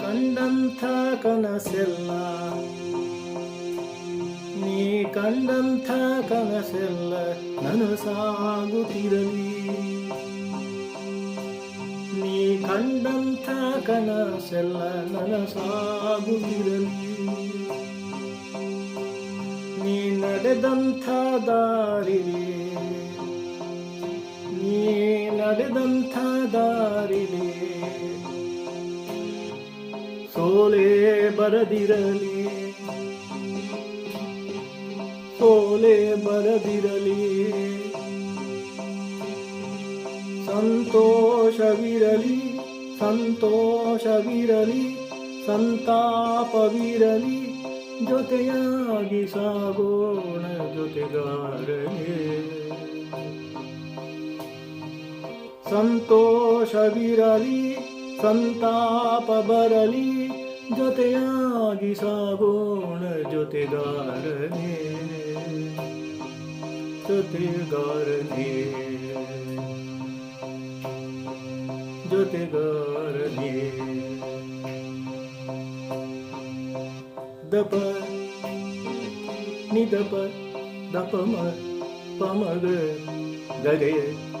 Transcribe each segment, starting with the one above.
ಕಂಡಂಥ ಕನಸೆಲ್ಲ. ನೀ ಕಂಡಂಥ ಕನಸೆಲ್ಲ ನನಸಾಗುತ್ತಿರಲಿ. ನೀ ಕಂಡಂಥ ಕನಸೆಲ್ಲ ನನಸಾಗುತ್ತಿರಲಿ. ನೀ ನಡೆದಂಥ ದಾರಿಲಿ. ನೀ ನಡೆದಂಥ ದಾರಿಲಿ. ಸೋಲೆ ಬರದಿರಲಿ. ಸೋಲೆ ಬರದಿರಲಿ. ಸಂತೋಷವಿರಲಿ ಸಂತೋಷವಿರಲಿ ಸಂತಾಪವಿರಲಿ ಜೊತೆಯಾಗಿ ಸಾಗೋಣ ಜೊತೆಗಾರನೇ. ಸಂತೋಷವಿರಲಿ ಸಂತಾಪ ಬರಲಿ ಜೊತೆಯಾಗಿ ಸಾಗೋಣ ಜೊತೆಗಾರನೇ ಜೊತೆಗಾರನೇ ಜೊತೆಗಾರನೇ ದಪ ನಿದಪ ದಪಮ ಪಮಗ ಗಗಯ ವಿಗಮಗರೆ ಸ ರೇ ಗರೆ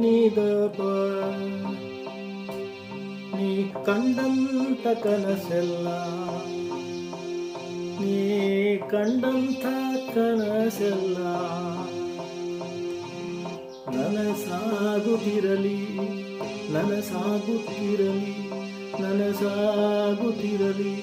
ನೀದಪ ನೀ ಕಂಡಂತ ಕನಸೆಲ್ಲ ನೀ ಕಂಡಂಥ ಕನಸೆಲ್ಲ ನನಸಾಗುತ್ತಿರಲಿ ನನಸಾಗುತ್ತಿರಲಿ ನನಸಾಗುತ್ತಿರಲಿ.